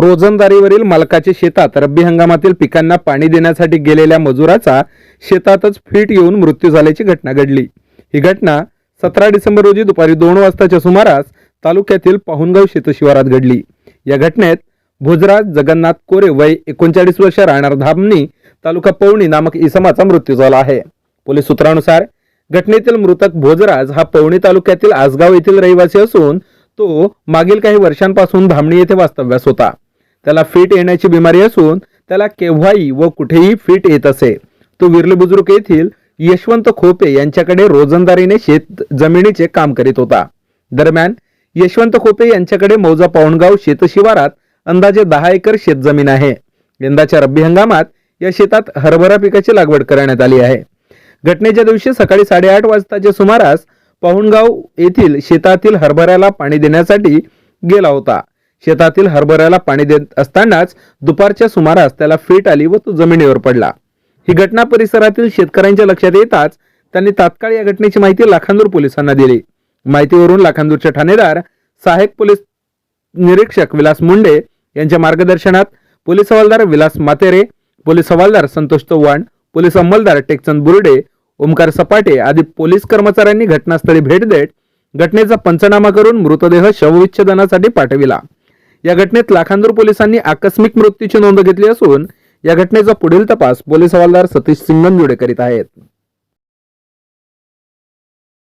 रोजंदारीवरील मालकाच्या शेतात रब्बी हंगामातील पिकांना पाणी देण्यासाठी गेलेल्या मजुराचा शेतातच फिट येऊन मृत्यू झाल्याची घटना घडली. ही घटना सतरा डिसेंबर रोजी दुपारी दोन वाजताच्या सुमारास तालुक्यातील पाहुणगाव शेतशिवारात घडली. या घटनेत भोजराज जगन्नाथ कोरे वय एकोणचाळीस वर्ष राहणार धामणी तालुका पवणी नामक इसमाचा मृत्यू झाला आहे. पोलीस सूत्रानुसार घटनेतील मृतक भोजराज हा पवणी तालुक्यातील आसगाव येथील रहिवासी असून तो मागील काही वर्षांपासून धामणी येथे वास्तव्यास होता. त्याला फिट येण्याची बिमारी असून त्याला केव्हाही व कुठेही फिट येत असे. तो विरले बुजुर्ग येथील यशवंत खोपे यांच्याकडे रोजंदारीने शेत जमिनीचे काम करीत होता. दरम्यान यशवंत खोपे यांच्याकडे मौजा पावणगाव शेतशिवारात अंदाजे दहा एकर शेतजमीन आहे. यंदाच्या रब्बी हंगामात या शेतात हरभरा पिकाची लागवड करण्यात आली आहे. घटनेच्या दिवशी सकाळी साडेआठ वाजताच्या सुमारास पाहुणगाव येथील शेतातील हरभऱ्याला पाणी देण्यासाठी गेला होता. शेतातील हरभऱ्याला पाणी देत असतानाच दुपारच्या सुमारास त्याला फिट आली व तो जमिनीवर पडला. ही घटना परिसरातील शेतकऱ्यांच्या लक्षात येताच त्यांनी तात्काळ या घटनेची माहिती लाखांदूर पोलिसांना दिली. माहितीवरून लाखांदूरचे ठाणेदार सहाय्यक पोलीस निरीक्षक विलास मुंडे यांच्या मार्गदर्शनात पोलीस हवालदार विलास मातेरे पोलीस हवालदार संतोष चव्हाण पोलीस अंमलदार टेकचंद बुर्डे ओमकार सपाटे आदी पोलीस कर्मचाऱ्यांनी घटनास्थळी भेट देत घटनेचा पंचनामा करून मृतदेह शवविच्छेदनासाठी पाठविला. या घटनेत लाखांदूर पोलिसांनी आकस्मिक मृत्यूची नोंद घेतली असून या घटनेचा पुढील तपास पोलीस हवालदार सतीश सिंगनजुडे करीत आहेत.